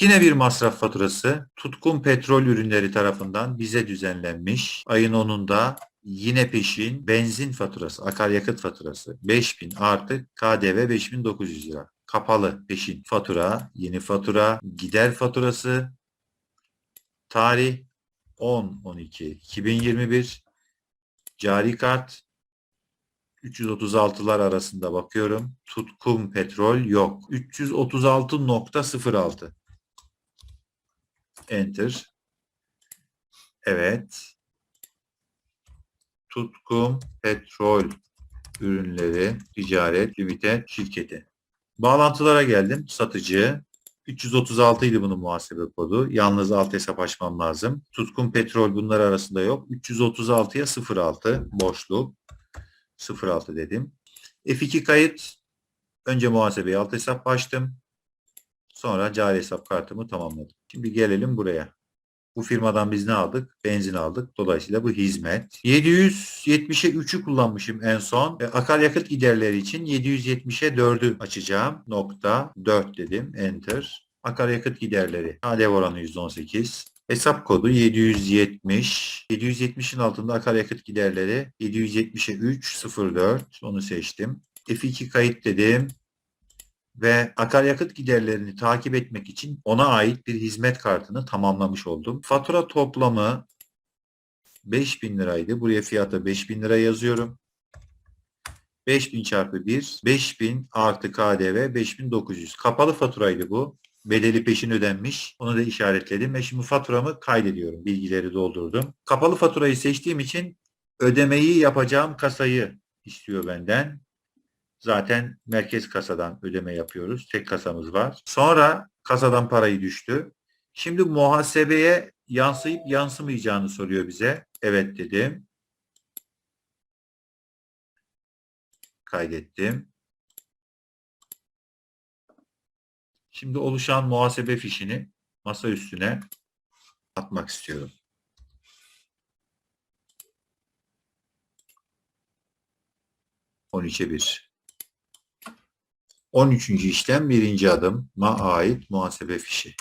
Yine bir masraf faturası Tutkun Petrol Ürünleri tarafından bize düzenlenmiş. Ayın 10'unda yine peşin benzin faturası, akaryakıt faturası 5000 artı KDV 5900 lira. Kapalı peşin fatura, yeni fatura, gider faturası, tarih 10-12-2021, cari kart 336'lar arasında bakıyorum. Tutkum petrol yok. 336.06 Enter. Evet. Tutkum Petrol Ürünleri Ticaret Limited şirketi. Bağlantılara geldim. Satıcı. 336 idi bunun muhasebe kodu. Yalnız alt hesap açmam lazım. Tutkun Petrol bunlar arasında yok. 336'ya 06 boşluk. 06 dedim. F2 kayıt. Önce muhasebeye alt hesap açtım. Sonra cari hesap kartımı tamamladım. Şimdi gelelim buraya. Bu firmadan biz ne aldık? Benzin aldık. Dolayısıyla bu hizmet. 770'e 3'ü kullanmışım en son. E, akaryakıt giderleri için 770'e 4'ü açacağım. Nokta 4 dedim. Enter. Akaryakıt giderleri. KDV oranı %18. Hesap kodu 770. 770'in altında akaryakıt giderleri 770'e 3 04. Onu seçtim. F2 kayıt dedim ve akaryakıt giderlerini takip etmek için ona ait bir hizmet kartını tamamlamış oldum. Fatura toplamı 5000 liraydı. Buraya fiyata 5000 lira yazıyorum. 5000 çarpı 1, 5000 artı KDV 5900. Kapalı faturaydı bu. Bedeli peşin ödenmiş. Onu da işaretledim ve şimdi faturamı kaydediyorum. Bilgileri doldurdum. Kapalı faturayı seçtiğim için ödemeyi yapacağım kasayı istiyor benden. Zaten merkez kasadan ödeme yapıyoruz. Tek kasamız var. Sonra kasadan parayı düştü. Şimdi muhasebeye yansıyıp yansımayacağını soruyor bize. Evet dedim. Kaydettim. Şimdi oluşan muhasebe fişini masa üstüne atmak istiyorum. On üçe bir. 13. işlem birinci adım ma ait muhasebe fişi.